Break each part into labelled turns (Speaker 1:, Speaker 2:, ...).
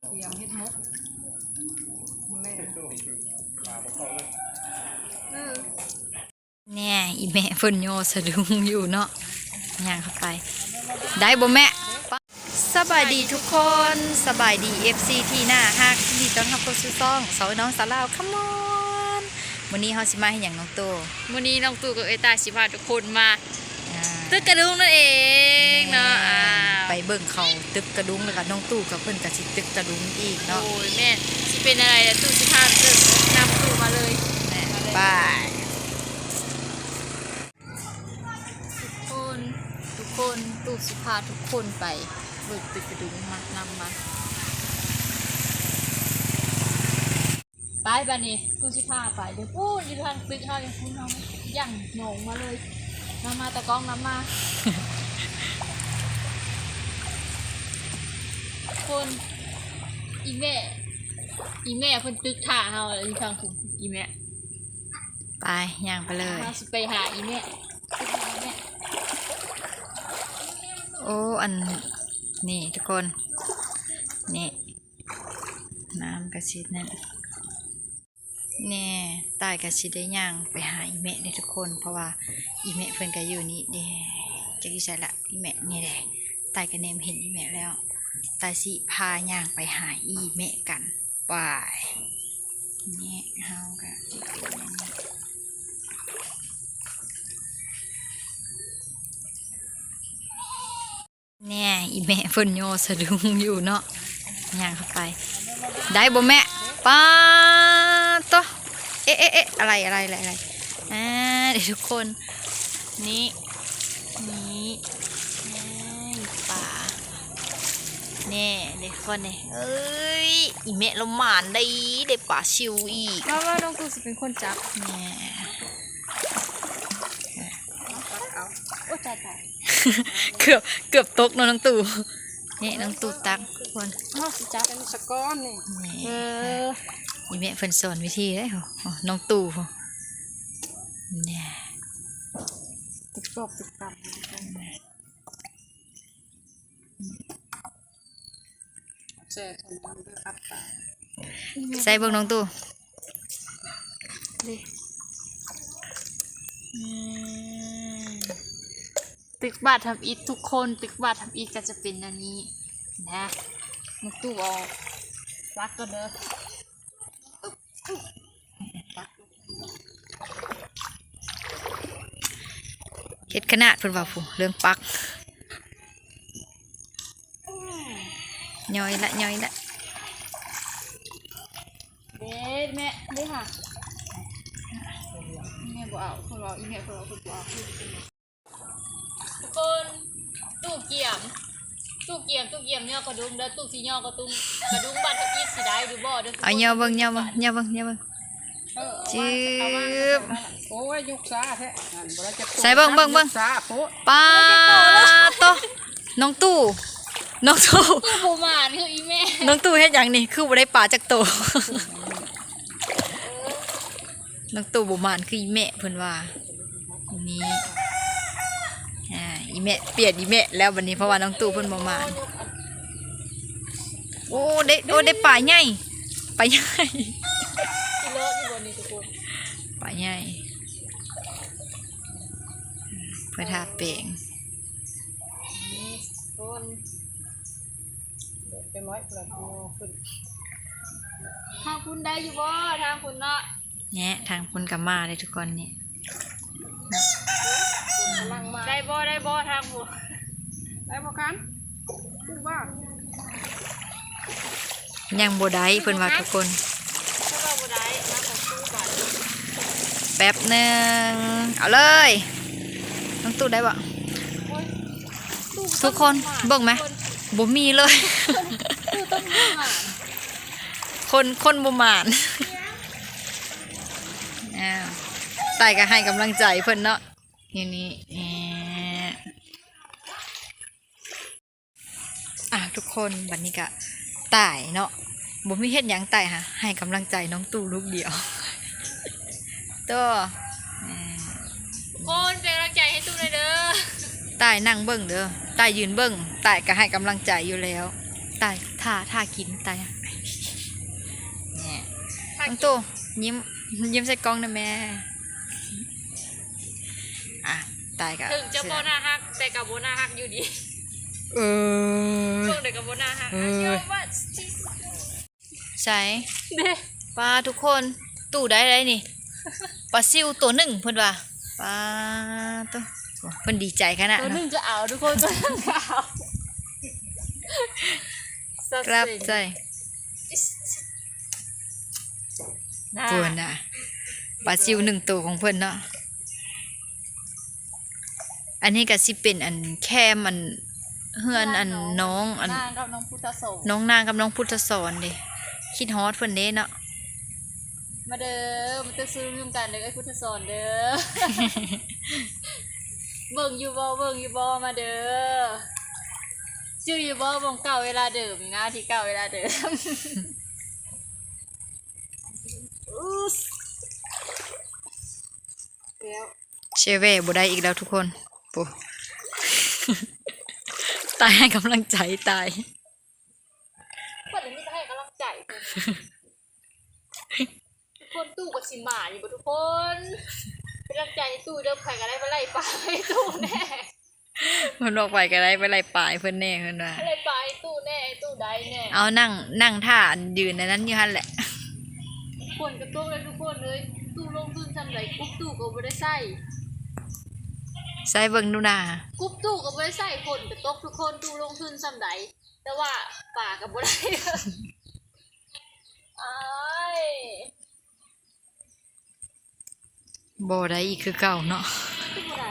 Speaker 1: เตรียมเฮ็ดมกมาแล้วเออ
Speaker 2: แน่อีแม่เพิ่นโยสะดุ้งอยู่เนาะย่างเข้าไป ได้บ่แม่สบายดีทุกคนสบายดี FC ที่หน้าฮักยินดีต้อนรับเข้าสู่ซ่องสาวน้องสาวลาวคัมอนวันนี้เฮาสิมาให้หยังน้องโต
Speaker 3: วันนี้น้องตู่กับเอตาชิพาทุกคนมา
Speaker 2: อ่า
Speaker 3: ตึกกระดุงนั่นเองเนาะอ่า
Speaker 2: ไปเบิ่งเขาตึกกระดุงแล้วก็น้องตู่กับเพิ่นก็สิตึกกระดุงอีก
Speaker 3: โอ้
Speaker 2: เนาะ
Speaker 3: ยแม่สิเป็นอะไรล่ะตู่สิพาตึกนำตู่มาเลย
Speaker 2: แม่บาย
Speaker 3: ทุกคนทุกคนตู่สิพาทุกคนไปเบิกตึกกระดุงมานำมาไปบ้านนี้ตู่สิพาไปเดี๋ยวพูดอยู่ทางตึกเฮาอย่างคุณน้องย่างโหนงมาเลย นำมาตะกร้องนำมา คนอีแม่ อีแม่เพิ่นตึกท่าเฮาเลยอยู่ทางคุณอีแม่
Speaker 2: ไปย่างไปเลย
Speaker 3: เราสิไปหาอีแม่ไปหาอีแม่
Speaker 2: โอ้ อันนี่ทุกคน นี่ น้ำกระชิดนั่น แน่ตายกระชิดได้ย่างไปหาอีเมะเลยทุกคน เพราะว่าอีเมะเพิ่นก็อยู่นี่เด้จะกี่ใช่ละอีเมะนี่แหละตายกระเนมเห็นอีเมะแล้วตายสิพาย่างไปหาอีเมะกันไปนี่เฮาก็เนอย่างนี้แน่อีเมะเพิ่นโยสะดุ้งอยู่เนาะย่างเข้าไป ได้บ่แม่ป้า เอ๊ะเอ๊ะเอ๊ะอะไรอะไรอะไรอะไรอ่าเดี๋ยวทุกคน นี่นี่นี่ป่าแน่เด็กคนเนี่ยเอ้ยอีเมะละหมานได้ได้ป่าชิวอีก
Speaker 3: ว่าว่าน้องตู่สิเป็นคนจับ
Speaker 2: แน่
Speaker 3: โอ้ตายตาย
Speaker 2: เกือบเกือบตกเนอะน้องตู่นี่น้องตู่ตักทุกคน
Speaker 3: เฮาสิจับ
Speaker 1: เป็นสะก้อนนี่
Speaker 2: นี่
Speaker 3: เออ
Speaker 2: อีเมะเพิ่นสอนวิธีได้เหรออ๋อน้องตู่เนี่ย
Speaker 1: ติดกบติดกับแซ่ทำทำด้วยครับตา
Speaker 2: ใส่เบิ่งน้องตู่
Speaker 3: อืมตึกบาททำอิฐทุกคนตึกบาททำอิฐก็จะเป็นอันนี้นะน้องตู่เอารักก็เด้อ
Speaker 2: ดขนาดเพิ่นว่าผู้เรื่องปักย่อยละย่อยละ
Speaker 3: เด็ดแม่เด้อค่ะแม่บ่เอาคนเราอีแม่คนเราคนบ่เอาทุกคนตู้เกี่ยมตู้เกี่ยมตู้เกี่ยมเนี่ยกระดุมเด้อตู้สีย่อกระดุมกระดุมบาททำอิฐสิได้หรือบ่เด้อทุกคน
Speaker 2: เอาย่อเบิ่งย่อเบิ่งย่อเบิ่งย่อเบิ่ง
Speaker 1: เออ
Speaker 2: จืบ
Speaker 1: โอ้ยยุกซาแท้นั่นบ่ได้จะ
Speaker 2: ใส่เบิ่งเบิ่งเบิ่ง
Speaker 1: ยุกซาโป๊ะ
Speaker 2: ปาโตะน้องตู่น้องตู่
Speaker 3: ตู้ปูหมานคืออีแม่
Speaker 2: น้องตู่เฮ็ดหยังนี่คือบ่ได้ปลาจากโตน้องตู่บ่มานคืออีแม่เพิ่นว่าอันนี้อ่าอีแม่เปลี่ยนอีแม่แล้ววันนี้เพราะว่าน้องตู่เพิ่นบ่มานโอ้ได้โอ้ได้ปลาใหญ่ปลาใหญ่
Speaker 3: ที่เลอะอยู่บนนี้ทุกคน
Speaker 2: ปลาใหญ่เพื่อทาเปลง
Speaker 3: นี่คน
Speaker 1: เป็นร้อยกระโดดขึ้น
Speaker 3: ทางคุณได้อยู่บ่ทางคุณเนาะ
Speaker 2: แง่ทางคนกับมาเลยทุกคนเนี่ย
Speaker 1: กำลังมา
Speaker 3: ได้บ่ได้บ่ทางบ่
Speaker 1: ได้บ่กันพูดว่า
Speaker 2: ยังโบได้เพิ่นว่าทุกคน
Speaker 3: ถ้าเราบ่ได้มาของตู้ก่อน
Speaker 2: แป๊บหนึ่งเอาเลยน้องตู่ได้บ่
Speaker 3: โอ้ยตู้
Speaker 2: ทุกคนเบิ่งไหมบ่มีเลย
Speaker 3: ตู้ต้นหมาน
Speaker 2: คนคนบ่หมานอ้าวตายก็ให้กำลังใจเพิ่นเนาะนี่นี่แอะอะทุกคนบัดนี้ก็ตายเนาะบ่มีเฮ็ดหยังตายค่ะให้กำลังใจน้องตู่ลูกเดียว ตัวอ่า
Speaker 3: คนเป็นกำลังใจให้ตู้หน่อยเด้อ
Speaker 2: ตายนั่งเบิ่งเด้อตายยืนเบิ่งตายก็ให้กำลังใจอยู่แล้วตายท่าท่ากินตายอะเนี่ยน้องตู่ยิ้มยิ้มใส่กล้องนะแม่อะตายกับ
Speaker 3: ถึงจะโบนาฮักแต่กับโบนาฮักอยู่ดี
Speaker 2: เออ
Speaker 3: ช่วงเด็กกับโบนาฮัก
Speaker 2: เออ
Speaker 3: เยอะมาก
Speaker 2: ใช่
Speaker 3: เด้
Speaker 2: ปลาทุกคนตู่ได้ไรนี่ ปลาซิวตัวหนึ่งเพิ่นว่าปลาตัวโอ้เพิ่นดีใจขนาด
Speaker 3: ตัวห
Speaker 2: เนาะ
Speaker 3: นึ่งจะเอาทุกคนตัวหนึ่งจะเอา
Speaker 2: กลับใจ
Speaker 3: น่า
Speaker 2: เพิ่นน่ะปลาซิวหนึ่งตัวของเพิ่นเนาะอันนี้ก็สิเป็นอันแค่มันเฮือนอันน้องอัน
Speaker 3: นางกับน้องพุทธสงฆ์
Speaker 2: น้องนางกับน้องพุทธสอนเด้คิดฮอดเพิ่นเด้เนาะ
Speaker 3: มาเด้อมาเตอซื้อร่วมกันเด้อไอ้พุทธสอนเด้อ เบิ่งอยู่บ่เบิ่งอยู่บ่มาเด้อชื่ออยู่บ่วงเก่าเวลาเดิมนะที่เก่าเวลาเดิมอุ๊สแล้ว
Speaker 2: เชเว่บ่ได้อีกแล้วทุกคนโอ้ตายให้กำลังใจตาย
Speaker 3: เปิดอันนี้จะให้กำลังใจเพิ่นทุก คนตู้กับสิหมาอยู่บ่ทุกคนเป็นกำลังใจให้ตู้เด้อใครก็ได้มาไล่ปลาให้ตู้แน่
Speaker 2: เพิ่นบอกไปก็ได้ไปไล่ปลายเพิ่นแน่เพิ่นว่า
Speaker 3: ไล่ปลาให้ตู้แน่ให้ตู้ได้แน่
Speaker 2: เอานั่งนั่งท่ายืนในนั้นอยู่หั่นแหละ
Speaker 3: คนกระตุ้งเลยทุกคนเลยตู้ลงทุนทำไรกุ๊บตู้ก็บ่ได้ใส่
Speaker 2: ใส่เบิ่งดูหน้า
Speaker 3: กุ๊บตู้ก็บ่ได้ใส่คนกระตกทุกคนตู้ลงทุนซ้ำใดแต่ว่าป่าก็บ่ได้อ้าย
Speaker 2: บ่ได้อีกคือเก่าเนาะ
Speaker 3: ตู้บ่ได้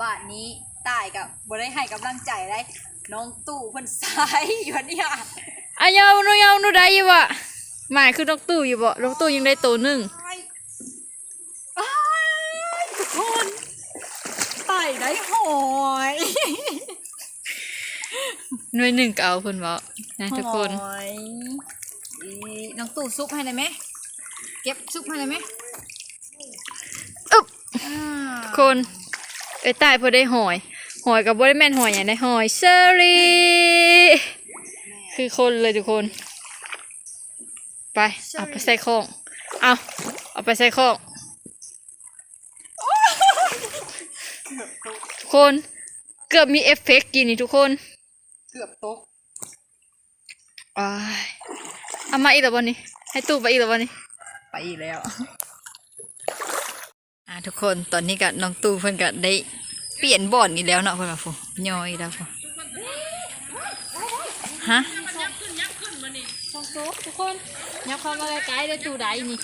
Speaker 2: บาทนี้ตายกับบ่ได้ให้กำลังใจได้น้องตู่เพิ่นสายอยู่เนี่ย
Speaker 3: อายาวนูยาวนูได้อยู่บ่หมายคือนกตู้อยู่บ่นกตู้ยังได้ตัวหนึง
Speaker 2: อ้ายทุกคนตายได้หอย
Speaker 3: หน่วยหนึ่งก็เอาเพิ่นบ่นะทุกคน
Speaker 2: หอยอีน้องตู่ซุปให้ได้ไหมเก็บซุปให้ได้ไหม
Speaker 3: อึ๊บ
Speaker 2: อ่า
Speaker 3: คนเอ้ยตายพอได้หอย หอยกับบ่ได้แม่นหอยอย่างได้หอยเชอรี่คือคนเลยทุกคน ไปเอาไปใส่ข้องเอาเอาไปใส่ข้องทุกคนเกือบมีเอฟเฟกต์กินนี่ทุกคน
Speaker 2: เกือบตก
Speaker 3: อ้ายเอามาอีกแล้ววันนี้ ให้ตู้ไปอีกแล้ววันนี้
Speaker 2: ไปอีกแล้ว อ่าทุกคนตอนนี้ก็น้องตู่เพิ่นก็ได้เปลี่ยนบ่อนอีกแล้วเนาะเพิ่นว่าฟูย่อยอีกแล้วฟูฮะ
Speaker 3: ต้องโต๊ะทุกคนยับเข้ามาใกล้ๆได้ตู้ใดนี่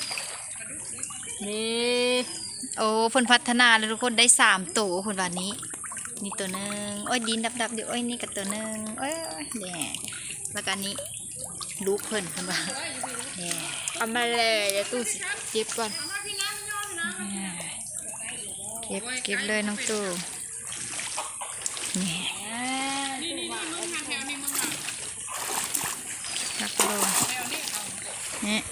Speaker 3: นี่
Speaker 2: โอ้เพิ่นพัฒนาแล้วทุกคนได้สามตัวเพิ่นว่านี้นี่ตัวหนึงโอ้ยดินดับๆอยู่โอ้ยนี่ก็ตัวหนึงโอ้ยแหน่แล้วก็อันนี้ลูกเพิ่นเพิ่นว่าแหน่
Speaker 3: เอามาเลยเดี๋ยวตู้สิเก็บก่อน
Speaker 2: เก็บเก็บเลยน้องตู่แหน่รักโลเนี่ย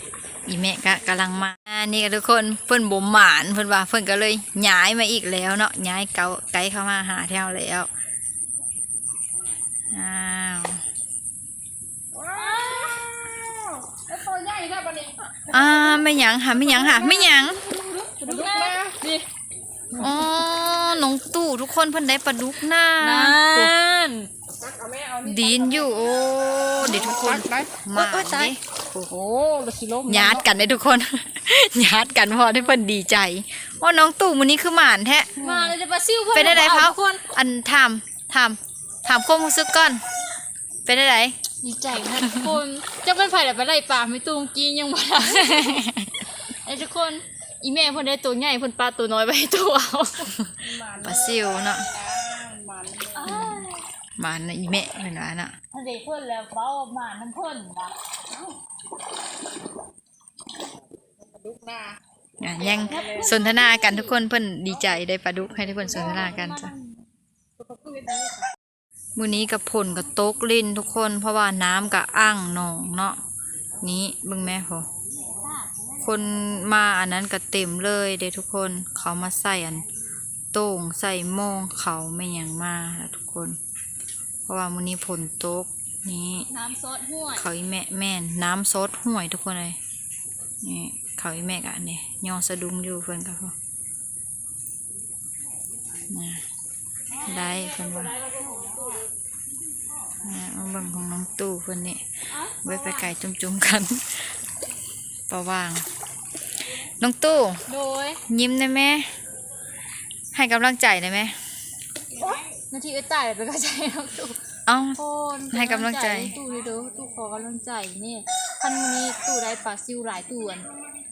Speaker 2: อีแม่ก็กำลังมาอ่านี่ก็ทุกคนเพิ่นบ่หมานเพิ่นว่าเพิ่นก็เลยย้ายมาอีกแล้วเนาะย้ายเกาไกลเข้ามาหาแถวแล้วอ้าว
Speaker 3: ว้าวแล้วตัวใหญ่แค่ปะนี่
Speaker 2: อ่าไม่หยังค่ะไม่หยังค่ะไม่หยัง
Speaker 3: ดูนะนี่
Speaker 2: อ๋อน้องตู่ทุกคนเพิ่นได้ปลาดุกหน้า
Speaker 3: นั่น
Speaker 1: ตักเอาแม่เอานี่
Speaker 2: ดีนอยู่โอ้เดี๋ยวทุกคน
Speaker 1: ไป
Speaker 2: มา
Speaker 3: โอ๊ยตาย
Speaker 2: ดิ
Speaker 1: โอ้โหละสิลม
Speaker 2: ญาติกันได้ทุกคนญาติกันพอได้เพิ่นดีใจว่าน้องตู่มื้อนี้คือหมานแท้
Speaker 3: มาเลยจะปลาซิวเพิ่น
Speaker 2: เป็นได้ได
Speaker 3: อ
Speaker 2: เผา
Speaker 3: ทุกคน
Speaker 2: อันถามถามถามความรู้สึกก่อน เป็นได้ได
Speaker 3: ดีใจนะทุกคนจะเป็นไผ่แต่ไปไล่ปลาไม่ตูมกินยังบ่ได้ไอ้ทุกคน อีแม่เพิ่นได้ตัวใหญ่เพิ่นปลาตัวน้อยไปให้ตัวเอา
Speaker 2: ปลาซิวเนาะ
Speaker 1: มัน
Speaker 2: หมานน่ะอีแม่เพิ่นว่าเนาะ
Speaker 3: อันเด็กเพิ่นแล้วเฝ้ามาน้ำเพิ่นนะ
Speaker 1: ดุกหน้า
Speaker 2: อะยังสนทนากันทุกคนเพิ่นดีใจได้ปลาดุกให้ทุกคนสนทนากันจ้ะ
Speaker 1: ตัวก็คืออันนี้ค่ะ
Speaker 2: มื้อนี้กับผลกับตกลิ้นทุกคนเพราะว่าน้ำกับอ่างหนองเนาะนี้เบิ่งแม่พอ คนมาอันนั้นก็เต็มเลยเด้ทุกคนเขามาใส่อันโต่งใส่โมงเขาไม่หยังมาแล้วทุกคน เพราะว่ามื้อนี้ฝนตกนี่
Speaker 3: น้ำซอสห้วย
Speaker 2: เขาอีแม่แม่นน้ำซดห่วยทุกคนเลยนี่เขาอีแม่กะนี่ยอสะดุงอยู่เพิ่นกับพ่อนะได้เพิ่นว่านะมาเบิ่งของน้องตู่เพิ่นนี่ไว้ไปไก่จุ่มๆกัน ประว่าง น้องตู่
Speaker 3: โดย
Speaker 2: ยิ้มได้ไหมให้กำลังใจได้ไหม
Speaker 3: นาทีเอ้ยตายเป็นกระจายน้ำตู้
Speaker 2: เอ้า
Speaker 3: โคน
Speaker 2: ให้กำลังใจ
Speaker 3: ตู้เด้อตู้ขอกำลังใจนี่คันมื้อนี้ตู้ได้ปลาซิวหลายตู้อัน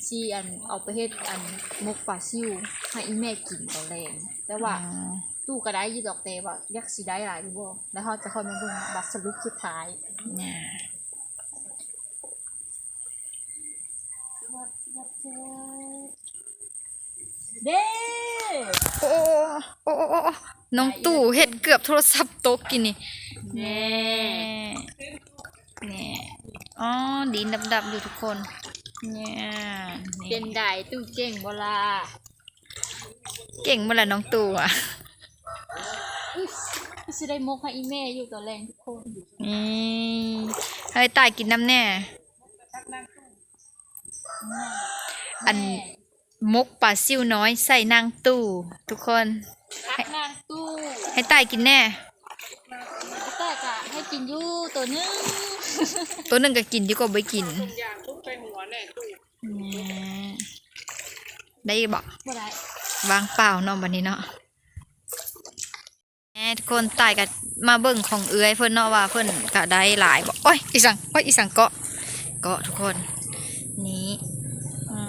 Speaker 3: ซีอันเอาไปเฮ็ดอันมกปลาซิวให้อีแม่กินตอนแรงแต่ว่า
Speaker 2: อ๋อ
Speaker 3: ตู้ก็ได้อยี่ดอกเตว่ายักษ์สิได้หลายอยู่บ่แล้วเขาจะค่อยมาเบิ่งบัตรสรุปสุดท้าย
Speaker 2: เนี่ย
Speaker 3: เด้
Speaker 2: โอ้โอ้โอ้โอ้โอ้น้องตู่เฮ็ดเกือบโทรศัพท์ตกกินนี่
Speaker 3: แน่
Speaker 2: เนี่ยอ๋อดินดับๆอยู่ทุกคนเนี่ยนี่
Speaker 3: เป็นได้ตู้เก่งบ่ล่ะ
Speaker 2: เก่งเมื่อไหร่น้องตู่อะ
Speaker 3: อุ๊ยสิได้มกให้อีแม่อยู่ตอนแรงทุกคน
Speaker 2: นี่เฮ้ยตายกินน้ำแน่ อันมกปลาซิวน้อยใส่นางตู่ทุกคน
Speaker 3: พักนางตู้
Speaker 2: ให้ตายกินแน่
Speaker 3: แต่กะให้กินอยู่ตัวหนึง
Speaker 2: ตัวหนึ่งก็กินดีกว่าไม่กิน
Speaker 1: อย่างทุกไปหัวแน่ตู้
Speaker 2: เนี่ยได้บอก
Speaker 3: บ่ได้
Speaker 2: วางเปล่าเนาะบันนี้เนาะแหม่ทุกคนตายกันมาเบิ่งของเอื้อยเพิ่นเนาะว่าเพิ่นก็ได้หลายบ่โอ้ยอีสังโอ้ยอีสังเกาะเกาะทุกคนนี้อื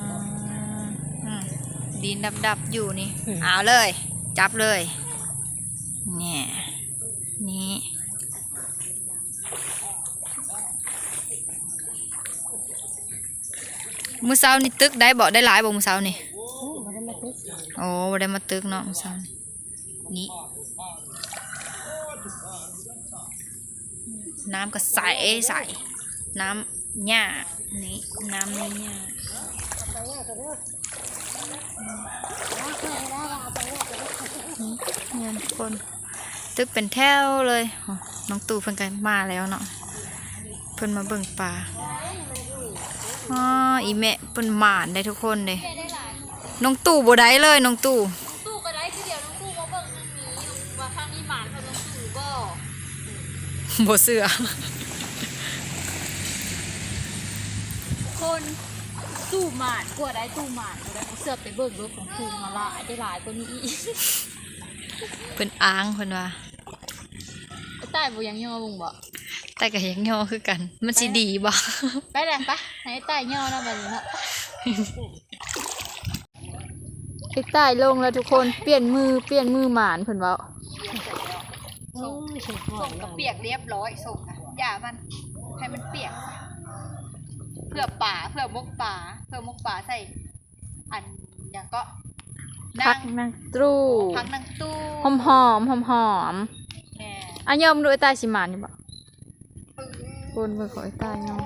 Speaker 2: มอืม ดินดับๆอยู่นี่ เอาเลย จับเลย เนี่ยนี่มือเช้านี่ตึกได้บ่ได้หลายบ่มือเช้านี่โอ้บ่ได้มาตึกเนาะมื้อเช้านี่นี่น้ำก็ใสใสน้ำหญ้านี่น้ำในหญ้า นี่เนี่ยทุกคนตึกเป็นแถวเลยน้องตู่เพิ่นกันมาแล้วเนาะเพิ่นมาเบิ่งปลาอ๋ออีแม่เพิ่นหมานได้ทุกคนเลยน้องตู่บ่ได้เลยน้องตู่
Speaker 3: ตู้ก็ได้คือเดียวน้องตู้มาเบิ่งนั่นนี้ว่าทางนี้หมานเขาน้องตู้บ่
Speaker 2: บ่เสือ
Speaker 3: คน ตู้หมานกลัวได้ตู้หมานก็ได้เสือกไปเบิ่งรถของตู้มาหลายได้หลายกว่านี้อีก
Speaker 2: เพิ่นอ้างเพิ่นว่า
Speaker 3: ไอ้ใต้บ่ยังย่อบุงบ่
Speaker 2: แต่ก็ยังย่อคือกัน มันสิดีบ่
Speaker 3: ไปแหละปะให้ไอ้ใต้ย่อนะบัดนี้เนาะไอ้ใต้ลงแล้วทุกคนเปลี่ยนมือเปลี่ยนมือหมานเพิ่นเว้า
Speaker 1: ส่งก็เปียกเรียบร้อยส่งอะอย่ามันให้มันเปียก เพื่อป่าเพื่อมกป่าเพื่อมกป่าใส่อันอย่างก็
Speaker 3: พักนั่งตู้
Speaker 1: พักนั่งตู้
Speaker 3: หอมหอมหอมหอม
Speaker 1: แม่
Speaker 3: ๆอันยอมดูไอ้ใต้สิหมานนี่บ่คนเบิ่งขอไอ้ใต้ยอม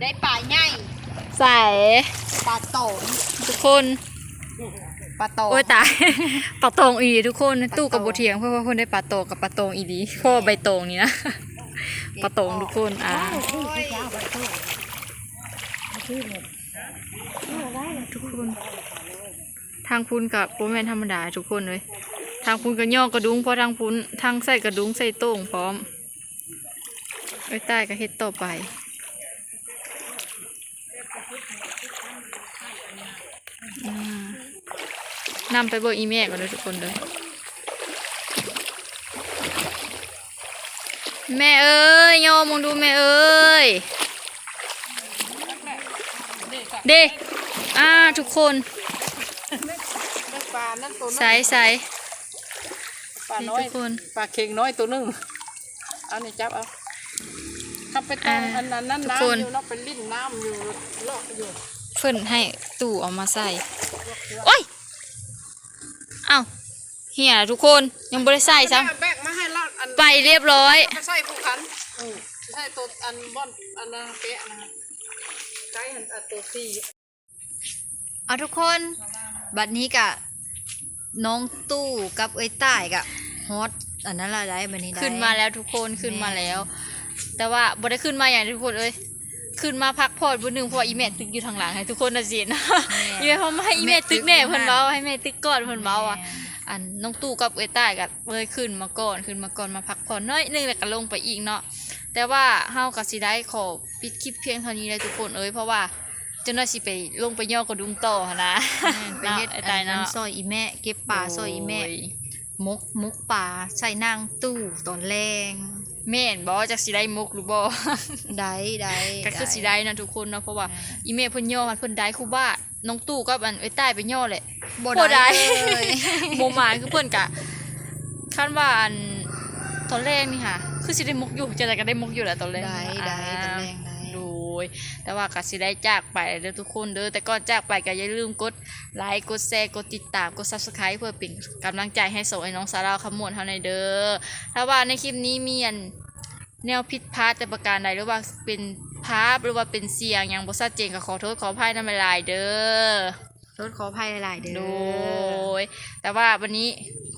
Speaker 1: ได้ป่าใหญ่
Speaker 3: ใส่
Speaker 1: ป่าโตน
Speaker 2: ทุกคน
Speaker 1: ป่าโตน
Speaker 2: โอ้ยตายปลาตองอีหลีทุกคนตู้กับบ่เถียงเพราะว่าเพิ่นได้ปลาโตกับปลาตองอีหลีเพราะว่าใบตองนี่นะ ปลาตงทุกคนอ่าทุกคนทางพุนกับโปแมนธรรมดาทุกคนเลยทางพุนก็ย่อกระดุงเพราะทางพุนทางใส่กระดุงใส่โต้งพร้อมไว้ใต้ก็เฮ็ดต่อไปนำไปเบิกอีเมลก่อนเลยทุกคนเลย แม่เอ้ยโยมมองดูแม่เอ้ยเด็อ่าทุกคน
Speaker 1: ปลานั่นตัวนึง
Speaker 2: ใส่ใส่
Speaker 1: ปลาน้อย
Speaker 2: ทุกคน
Speaker 1: ปลาเค็งน้อยตัวหนึงเอานี่จับเอาทำไปตามอันนั้นนั่นน้ำอยู่เนาะเป็นลิ้นน้ำอยู่เลาะอยู่
Speaker 2: เพิ่นให้ตู่เอามาใส่โอ้ยเอ้าเหียทุกคนยังบ่ได้ใส่ซ้
Speaker 1: แบกมาให้ลาดอันำ
Speaker 2: ไปเรียบร้อย
Speaker 1: ไปใส่ผู้ขันใส่ตัวอันบ่อนอันนั้นเป๊ะนะใช้อันอันตัวสี่
Speaker 2: เอาทุกคน บัดนี้กะน้องตู้กับเอ้ยต้ายกะฮอตอันนั้นละได้บันนี้ได้
Speaker 3: ขึ้นมาแล้วทุกคนขึ้นมาแล้ว แต่ว่าบ่ได้ขึ้นมาอย่างที่ทุกคนเอ้ยขึ้นมาพักผ่อนบนหนึ่งเพราะว่าอีแม่ตึกอยู่ทางหลังให้ทุกคนน่ะสินะอีแม่เพราะมาให้อีแม่ตึกแน่เพิ่นเว้าให้แม่ตึกก่อนเพิ่นเว้าอะ อันน้องตู่กับเอ้ยใต้ก็เลยขึ้นมาก่อนขึ้นมาก่อนมาพักผ่อนน้อยหนึงแล้วก็ลงไปอีกเนาะแต่ว่าเฮาก็สิได้ขอปิดคลิปเพียงเท่านี้เลยทุกคนเอ้ยเพราะว่าเจ้าหน้าสิไปลงไปย่อกระดุมต่อหั้นนะ
Speaker 2: ไปเฮ็ด
Speaker 3: ไอ้
Speaker 2: อั
Speaker 3: ตาย
Speaker 2: นนั้น
Speaker 3: เนาะ
Speaker 2: ซอยอีแม่เก็บป่าซอยอีแม่
Speaker 3: โม
Speaker 2: กมกป่าใส่นางตู้ตอนแรง
Speaker 3: แม่นบ่จักสิได้มุกหรือบ่
Speaker 2: ได้ได้
Speaker 3: ก็คือสิได้นะทุกคนเนาะเพราะว่าอีเมลเพิ่นย่อมันเพิ่นได้คู่บ้านน้องตู่กับอันเอ้ยใต้ไปย่อแหละ
Speaker 2: บ่
Speaker 3: บ่ได้
Speaker 2: ได้เลย
Speaker 3: โมมาคือเพิ่นกะคาดว่าอันตอนแรกนี่ค่ะ คือสิได้มุกอยู่จะได้ก็ได้มุกอยู่แหละตอนแรก
Speaker 2: ได้ได้ตอนแรงได้
Speaker 3: โดย แต่ว่าก็สิได้จากไปเด้อทุกคนเด้อแต่ก่อนจากไปก็อย่าลืมกดไลค์กดแชร์กดติดตามกด Subscribe เพื่อเป็นกำลังใจให้ส่งไอ้น้องสาราขมวดเฮาในอยเด้อถ้าว่าในคลิปนี้มีอันแนวผิดพลาดแต่ประการใดหรือว่าเป็นภาพหรือว่าเป็นเสียงอย่างบ่ชัดเจนก็ขอโทษขออภัยนำหลายๆเด้อ
Speaker 2: โทษขออภัยหลายๆเด้อ
Speaker 3: โดย แต่ว่าวันนี้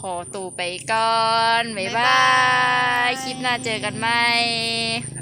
Speaker 3: ขอตัวไปก่อน บ๊าย
Speaker 2: บ๊าย
Speaker 3: บา
Speaker 2: บาย
Speaker 3: ยคลิปหน้าเจอกันไหม
Speaker 2: บ